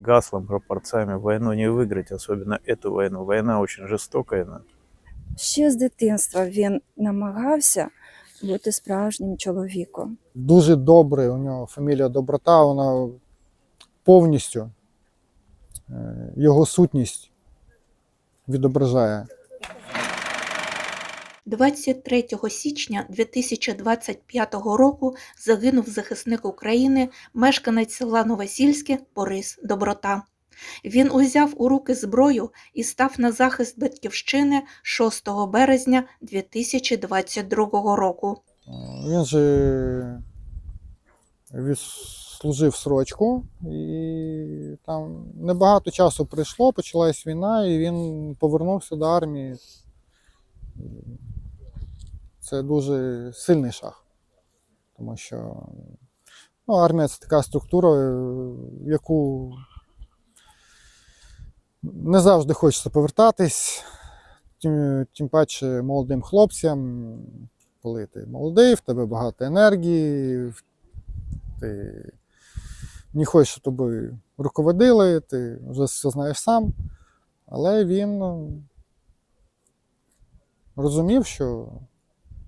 гаслом, пропорциями войну не выиграть, особенно эту войну. Война очень жестокая. но Ще з дитинства він намагався бути справжнім чоловіком. Дуже добре, у нього фамілія Доброта, вона повністю е, його сутність відображає. 23 січня 2025 року загинув захисник України, мешканець села Новосільське Борис Доброта. Він узяв у руки зброю і став на захист батьківщини 6 березня 2022 року. Він же відслужив срочку, і там небагато часу пройшло, почалась війна, і він повернувся до армії. Це дуже сильний шаг. Тому що ну, армія це така структура, е, яку не завжди хочеться повертатись, тим, тим паче молодим хлопцям, коли ти молодий, в тебе багато енергії, ти не хочеш, щоб тобою руководили, ти вже все знаєш сам. Але він ну, розумів, що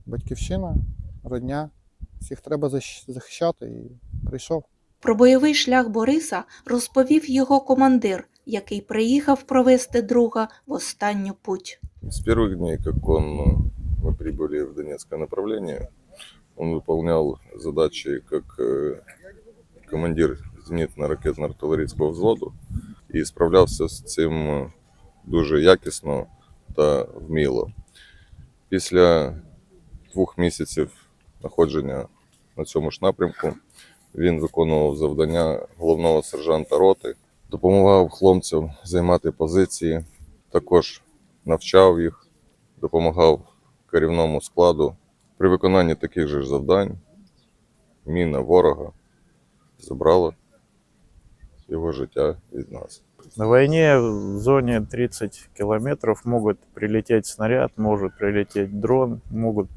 батьківщина, родня, всіх треба защ- захищати і прийшов. Про бойовий шлях Бориса розповів його командир, який приїхав провести друга в останню путь. С первых дней, как он, э, мы прибыли в Донецкое направление, он выполнял задачи как э, командир зенітно-ракетно-артилерійського взводу і справлявся з цим е, дуже якісно та вміло. Після двох місяців знаходження на цьому ж напрямку він виконував завдання головного сержанта роти, допомагав хлопцям займати позиції, також навчав їх, допомагав керівному складу при виконанні таких же завдань. Міна ворога забрала його життя від нас. На войне в зоне 30 километров могут прилететь снаряд, может прилететь дрон, могут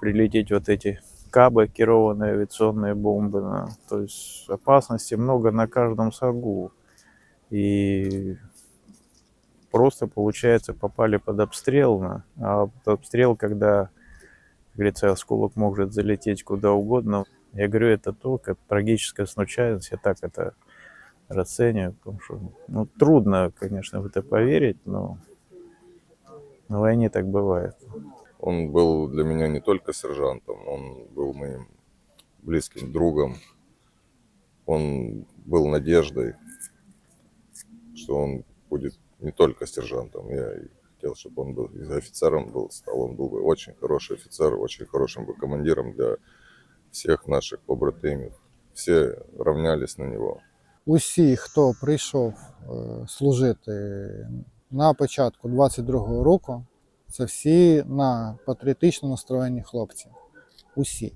прилететь вот эти кабы, керованные авиационные бомбы. да. То есть опасности много на каждом шагу. И просто, получается, попали под обстрел. да. А под обстрел, когда, как говорится, осколок может залететь куда угодно. Я говорю, это только трагическая случайность, я так это расцениваю, потому что ну, трудно, конечно, в это поверить, но на войне так бывает. Он был для меня не только сержантом, он был моим близким другом. Он был надеждой, что он будет не только сержантом. Я и хотел, чтобы он был и офицером был, стал. Он был бы очень хороший офицер, очень хорошим бы командиром для всех наших побратимів. Все равнялись на него. усі, хто прийшов е, служити на початку 22-го року, це всі на патріотично настроєні хлопці. Усі.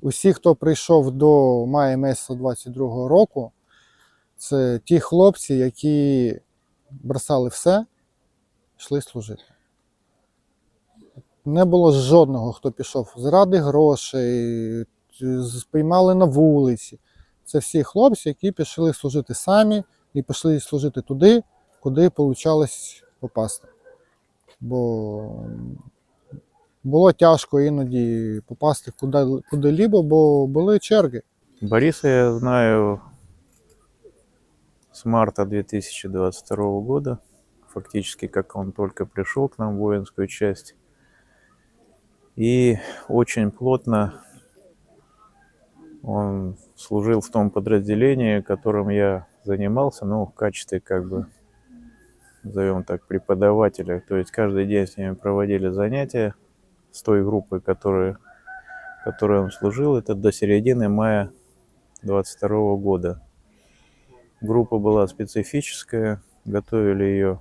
Усі, хто прийшов до мая місяця 22-го року, це ті хлопці, які бросали все, йшли служити. Не було жодного, хто пішов заради грошей, спіймали на вулиці. Це всі хлопці, які пішли служити самі і пішли служити туди, куди получалось попасти. Бо було тяжко іноді попасти куди, куди-лібо, бо були черги. Бориса я знаю с марта 2022 года, фактически как он только пришел к нам в воинскую часть. И очень плотно он служил в том подразделении, которым я занимался, ну, в качестве, как бы, назовем так, преподавателя. То есть каждый день с ними проводили занятия с той группой, которая, которой он служил. Это до середины мая 22 года. Группа была специфическая, готовили ее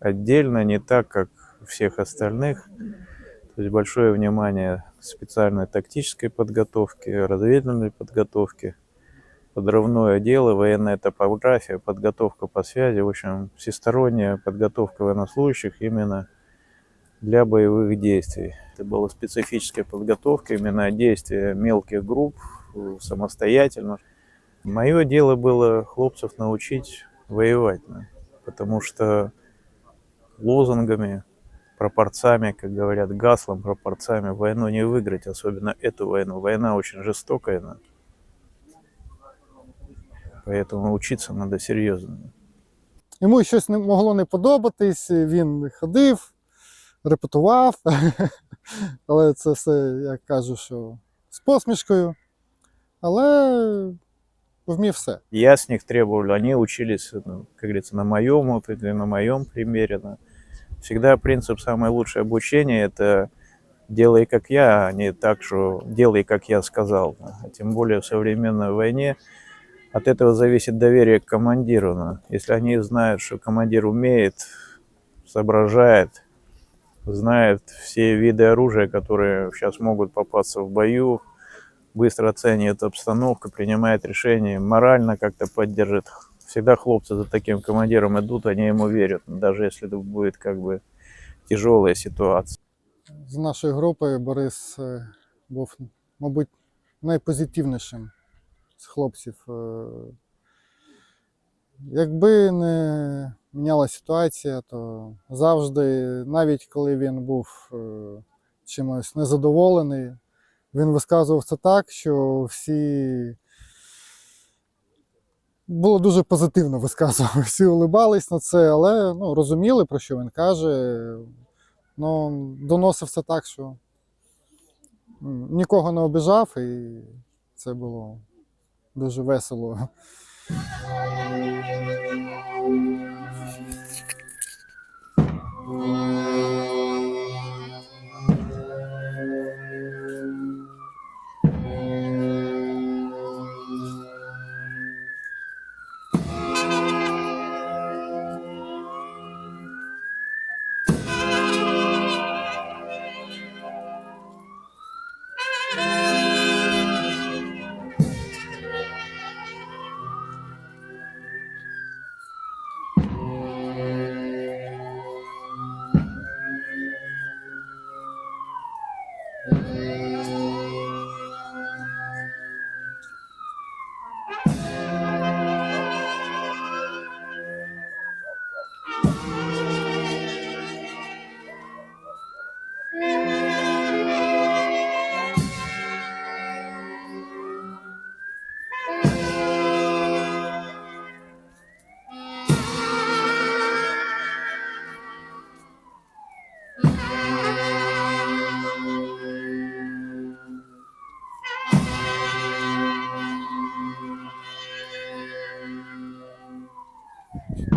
отдельно, не так, как всех остальных. То есть большое внимание специальной тактической подготовке, разведывательной подготовке, подрывное дело, военная топография, подготовка по связи, в общем, всесторонняя подготовка военнослужащих именно для боевых действий. Это была специфическая подготовка, именно действия мелких групп самостоятельно. Мое дело было хлопцев научить воевать, потому что лозунгами, пропорцами, как говорят, гаслом, пропорцами войну не выиграть, особенно эту войну. Война очень жестокая поэтому учиться надо серьезно. Йому щось не могло не подобатись, він ходив, репетував, але це все, я кажу, що з посмішкою. Але вмів все. Я с них требовал, они учились, ну, как говорится, на моем опыте, на моем примере. да. Всегда принцип самое лучшее обучение – это делай как я, а не так, что делай как я сказал. да. А тем более в современной войне от этого зависит доверие к командиру. да. Если они знают, что командир умеет, соображает, знает все виды оружия, которые сейчас могут попасться в бою, быстро оценивает обстановку, принимает решения, морально как-то поддержит. Всегда хлопцы за таким командиром идут, они ему верят, даже если это будет как бы тяжелая ситуация. З нашої групи Борис був, мабуть, найпозитивнішим з хлопців. Е, Якби не міняла ситуація, то завжди, навіть коли він був е, чимось незадоволений, він висказував це так, що всі було дуже позитивно висказував. Всі улибались на це, але ну, розуміли, про що він каже. Ну, доносив це так, що нікого не обіжав, і це було дуже весело.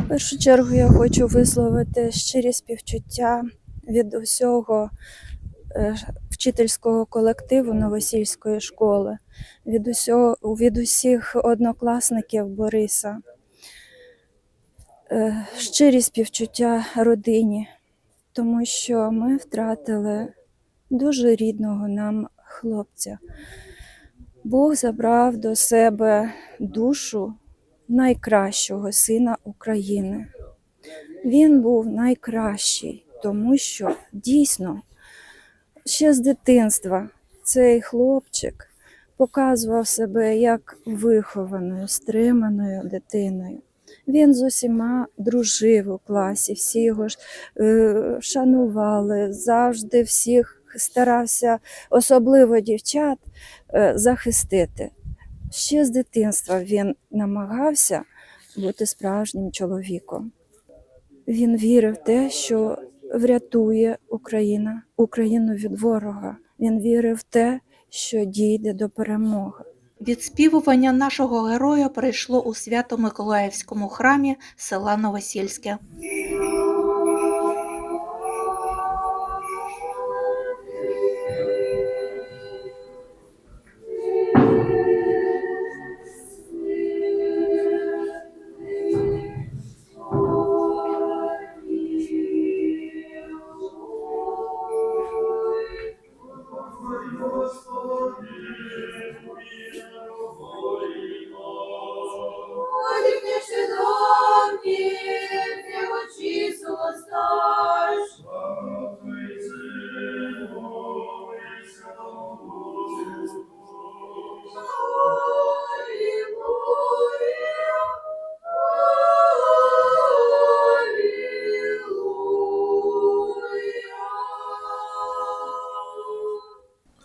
Першу чергу я хочу висловити щирі співчуття від усього е, вчительського колективу Новосільської школи, від, усього, від усіх однокласників Бориса. Е, Щирі співчуття родині, тому що ми втратили дуже рідного нам хлопця. Бог забрав до себе душу найкращого сина України. Він був найкращий, тому що дійсно ще з дитинства цей хлопчик показував себе як вихованою, стриманою дитиною. Він з усіма дружив у класі, всі його ж, е, шанували, завжди всіх старався, особливо дівчат, е, захистити. Ще з дитинства він намагався бути справжнім чоловіком. Він вірив в те, що врятує Україна, Україну від ворога. Він вірив в те, що дійде до перемоги. Відспівування нашого героя прийшло у Свято-Миколаївському храмі села Новосільське.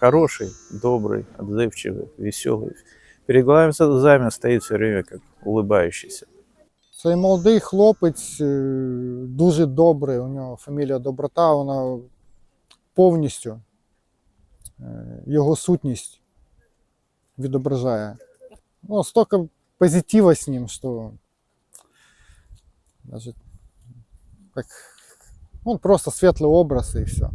хороший, добрый, отзывчивый, веселый. Перед глазами стоит все время как улыбающийся. Цей молодий хлопець е, дуже добрий, у нього фамілія Доброта, вона повністю е, його сутність відображає. Ну, столько позитива с ним, что даже как он просто светлый образ и все.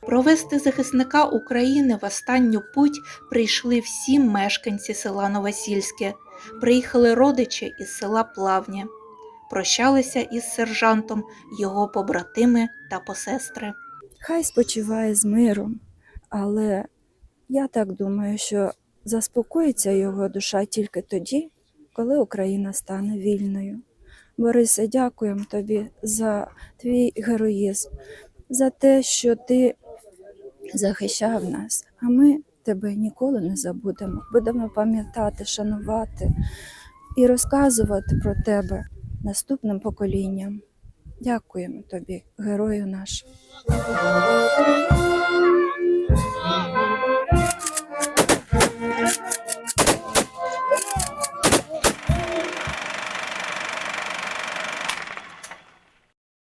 Провести захисника України в останню путь прийшли всі мешканці села Новосільське. Приїхали родичі із села Плавні. Прощалися із сержантом його побратими та посестри. Хай спочиває з миром, але я так думаю, що заспокоїться його душа тільки тоді, коли Україна стане вільною. Борисе, дякуємо тобі за твій героїзм, за те, що ти захищав нас, а ми тебе ніколи не забудемо. Будемо пам'ятати, шанувати і розказувати про тебе наступним поколінням. Дякуємо тобі, герою наш.